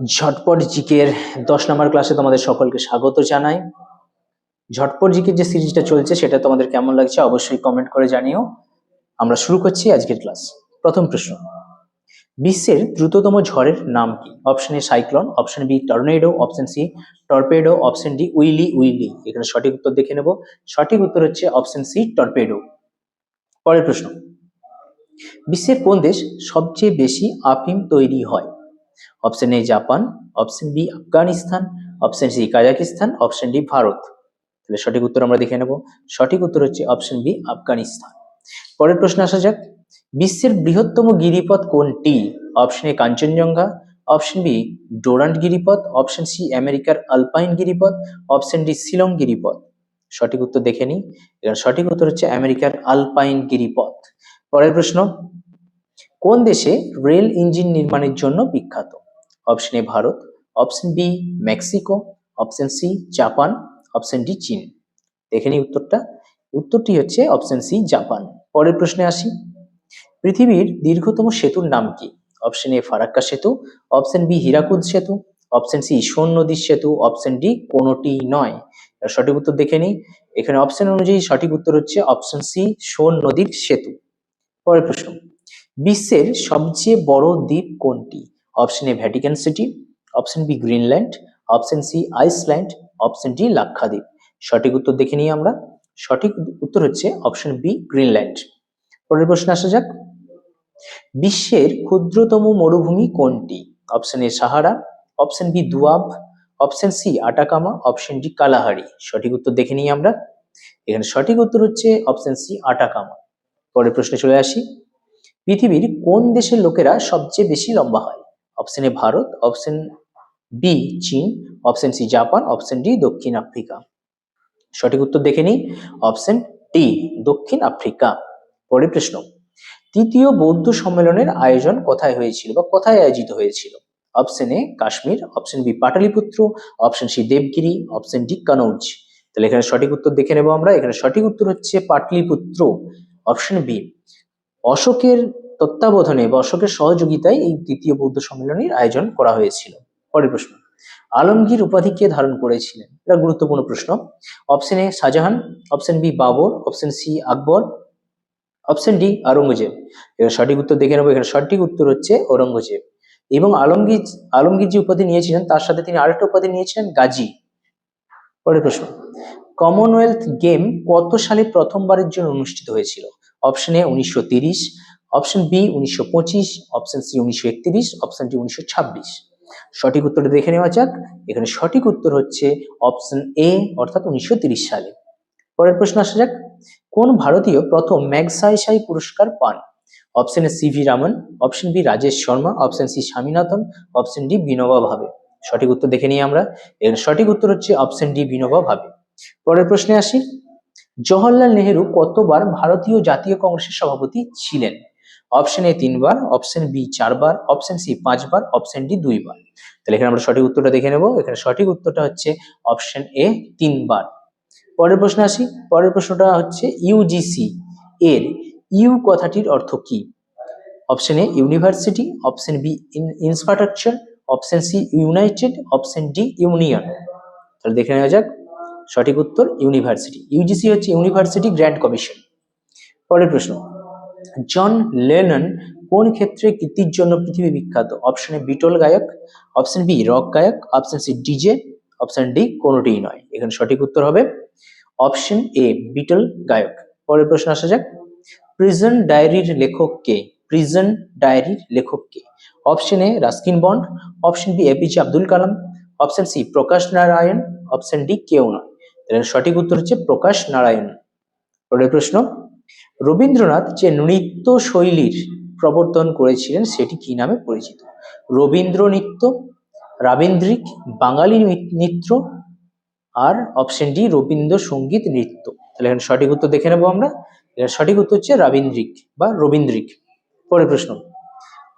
ঝটপট জিকের দশ নম্বর ক্লাসে তোমাদের সকলকে স্বাগত জানাই। ঝটপট জিকের যে সিরিজটা চলছে, সেটা তোমাদের কেমন লাগছে অবশ্যই কমেন্ট করে জানিও। আমরা শুরু করছি আজকের ক্লাস। প্রথম প্রশ্ন। বিশ্বের দ্রুততম ঝড়ের নাম কি? Option A cyclone, option B tornado, option C torpedo, option D willy willy. এখানে সঠিক উত্তর দেখে নেব। সঠিক উত্তর হচ্ছে অপশন সি টর্পেডো। পরের প্রশ্ন। বিশ্বের কোন দেশ সবচেয়ে বেশি আফিম তৈরি হয়? Option A Japan option B Afghanistan option C Kazakhstan option D Bharat তাহলে সঠিক উত্তর আমরা দেখে নেব। সঠিক উত্তর হচ্ছে অপশন বি আফগানিস্তান পরের প্রশ্ন আসা যাক। বিশ্বের বৃহত্তম গিরিপথ কোনটি? Option A Kanchenjunga option B ডোরান্ট গিরিপথ. অপশন সি আমেরিকার আলপাইন গিরিপথ. অপশন ডি শিলং গিরিপথ। সঠিক উত্তর দেখে নিই। এর সঠিক উত্তর হচ্ছে আমেরিকার আলপাইন গিরিপথ। পরের প্রশ্ন কোন দেশে রেল ইঞ্জিন নির্মাণের জন্য বিখ্যাত? Option A Bharat, option B Mexico, option C Japan, option D চীন। দেখে নিই উত্তরটা। উত্তরটি হচ্ছে অপশন সি জাপান। পরের প্রশ্নে আসি। পৃথিবীর দীর্ঘতম সেতুর নাম কি? অপশন এ ফারাক্কা সেতু, অপশন বি হীরাকুদ সেতু, অপশন সি সোন নদীর সেতু, অপশন ডি কোনোটি নয়। সঠিক উত্তর দেখে নিই। এখানে অপশন অনুযায়ী সঠিক উত্তর হচ্ছে অপশন সি সোন নদীর সেতু। পরের প্রশ্ন। বিশ্বের সবচেয়ে বড় দ্বীপ কোনটি? Option A Vatican City, option B Greenland, option C Iceland, option D Lakshadweep. সঠিক উত্তর দেখে নিই আমরা। সঠিক উত্তর হচ্ছে অপশন বি গ্রিনল্যান্ড। পরের প্রশ্ন আসা যাক। বিশ্বের ক্ষুদ্রতম মরুভূমি কোনটি? Option A Sahara, option B দুয়াব, option C Atacama, option D Kalahari. সঠিক উত্তর দেখে নিই আমরা। এখানে সঠিক উত্তর হচ্ছে অপশন সি আটাকামা। পরের প্রশ্নে চলে আসি। পৃথিবীর কোন দেশের লোকেরা সবচেয়ে বেশি লম্বা হয়? Option A Bharat, option B চীন, option C Japan, option D দক্ষিণ আফ্রিকা। সঠিক উত্তর দেখে নিই। অপশন ডি দক্ষিণ আফ্রিকা। পরের প্রশ্ন, তৃতীয় বৌদ্ধ সম্মেলনের আয়োজন কোথায় হয়েছিল বা কোথায় আয়োজিত হয়েছিল? Option A Kashmir, option B Pataliputra, option C Devagiri, option D Kannauj. তাহলে এখানে সঠিক উত্তর দেখে নেব আমরা। এখানে সঠিক উত্তর হচ্ছে পাটলিপুত্র। অপশন বি অশোকের তত্ত্বাবধানে বা অশোকের সহযোগিতায় এই তৃতীয় বৌদ্ধ সম্মেলনের আয়োজন করা হয়েছিল। পরের প্রশ্ন, আলমগীর উপাধি কে ধারণ করেছিলেন? এটা গুরুত্বপূর্ণ প্রশ্ন। Option A Shahjahan. Option B Babur. Option C Akbar. Option D Aurangzeb. এখানে সঠিক উত্তর দেখে নেব। এখানে সঠিক উত্তর হচ্ছে ঔরঙ্গজেব। এবং আলমগীর আলমগীর যে উপাধি নিয়েছিলেন, তার সাথে তিনি আরেকটা উপাধি নিয়েছিলেন, গাজী। পরের প্রশ্ন কমনওয়েলথ গেম কত সালে প্রথমবারের জন্য অনুষ্ঠিত হয়েছিল? অপশন এ উনিশশো তিরিশ। অপশন বি উনিশশো পঁচিশ। অপশন সি উনিশশো একত্রিশ। অপশন ডি উনিশশো ছাব্বিশ। সঠিক উত্তরটা দেখে নেওয়া যাক। এখানে সঠিক উত্তর হচ্ছে অপশন এ অর্থাৎ উনিশশো সালে। পরের প্রশ্ন আসা যাক। কোন ভারতীয় প্রথম ম্যাগসাইসাই পুরস্কার পান? Option A C V Raman. Option B Rajesh Sharma. Option C Swaminathan. Option D Vinoba Bhave. সঠিক উত্তর দেখে নিই আমরা। এর সঠিক উত্তর হচ্ছে অপশন ডি বিনোবা ভাবে। পরের প্রশ্নে আসি। জওহরলাল নেহেরু কতবার ভারতীয় জাতীয় কংগ্রেসের সভাপতি ছিলেন? অপশন এ তিনবার অপশন বি চারবার অপশন সি পাঁচবার অপশন ডি দুইবার। তাহলে এখানে আমরা সঠিক উত্তরটা দেখে নেব। এখানে সঠিক উত্তরটা হচ্ছে অপশন এ তিনবার। পরের প্রশ্ন আসি। পরের প্রশ্নটা হচ্ছে ইউজিসি এর ইউ কথাটির অর্থ কি? Option A university option B infrastructure option C united option D union তাহলে দেখে নেওয়া যাক। সঠিক উত্তর ইউনিভার্সিটি। ইউজিসি হচ্ছে ইউনিভার্সিটি গ্র্যান্ড কমিশন পরের প্রশ্ন। জন লেনন কোন ক্ষেত্রে কীর্তির জন্য পৃথিবী বিখ্যাত? অপশন এ বিটল গায়ক। অপশন বি রক গায়ক। Option C DJ option D কোনোটিই নয়। এখানে সঠিক উত্তর হবে অপশন এ বিটল গায়ক। পরের প্রশ্ন আসা যাক। প্রিজন ডায়েরির লেখক কে? প্রিজন ডায়েরির লেখক কে? Option A Ruskin Bond option B APJ Abdul Kalam option C Prakash Narayan option D কেউ নয়। তাহলে সঠিক উত্তর হচ্ছে প্রকাশ নারায়ণ। পরের প্রশ্ন, রবীন্দ্রনাথ যে নৃত্য শৈলীর প্রবর্তন করেছিলেন সেটি কি নামে পরিচিত? রবীন্দ্র নৃত্য, রাবীন্দ্রিক, বাঙালি নৃত্য আর অপশন ডি রবীন্দ্র সংগীত নৃত্য। তাহলে এখানে সঠিক উত্তর দেখে নেব আমরা। এর সঠিক উত্তর হচ্ছে রাবীন্দ্রিক বা রবীন্দ্রিক। পরের প্রশ্ন,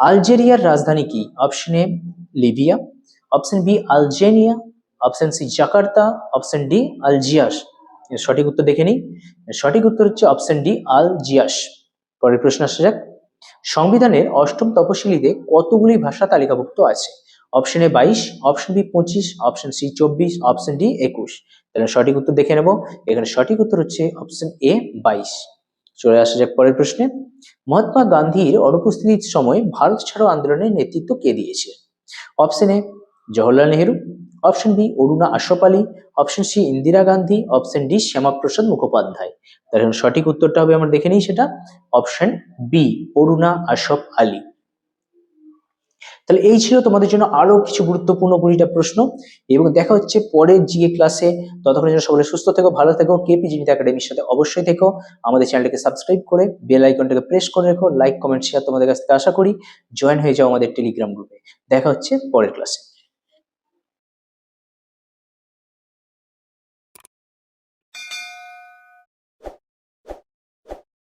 আলজেরিয়ার রাজধানী কি? Option A Libya. Option B আলজেনিয়া। Option C Jakarta option D Algiers সঠিক উত্তর দেখে নিই। সঠিক উত্তর হচ্ছে অপশন ডি আলজিয়াস পরের প্রশ্ন আসা যাক। সংবিধানের অষ্টম তপশিলিতে কতগুলি ভাষা তালিকাভুক্ত আছে? অপশন এ বাইশ অপশন বি পঁচিশ অপশন সি চব্বিশ অপশন ডি একুশ। তাহলে সঠিক উত্তর দেখে নেব। এখানে সঠিক উত্তর হচ্ছে অপশন এ বাইশ। চলে আসা যাক পরের প্রশ্নে। মহাত্মা গান্ধীর অনুপস্থিতির সময় ভারত ছাড়ো আন্দোলনের নেতৃত্ব কে দিয়েছে? Option A Jawaharlal Nehru. Option B, Aruna Ashraf option C, Indira Gandhi. Option D, Shyamaprasad Mukhopadhyay. তাহলে সঠিক উত্তরটা হবে, আমরা দেখে নিই সেটা। Option B, Aruna Ashraf Ali. তাহলে এই ছিল তোমাদের জন্য আরও কিছু গুরুত্বপূর্ণ কুড়িটা প্রশ্ন। এবং দেখা হচ্ছে পরের জিএ ক্লাসে ততক্ষণের জন্য সকলে সুস্থ থেকো, ভালো থেকো। কেপি জিনিত একাডেমির সাথে অবশ্যই থেকো। আমাদের চ্যানেলটাকে সাবস্ক্রাইব করে বেল আইকনটাকে প্রেস করে রেখো। লাইক কমেন্ট শেয়ার তোমাদের কাছ থেকে আশা করি। জয়েন হয়ে যাও আমাদের টেলিগ্রাম গ্রুপে দেখা হচ্ছে পরের ক্লাসে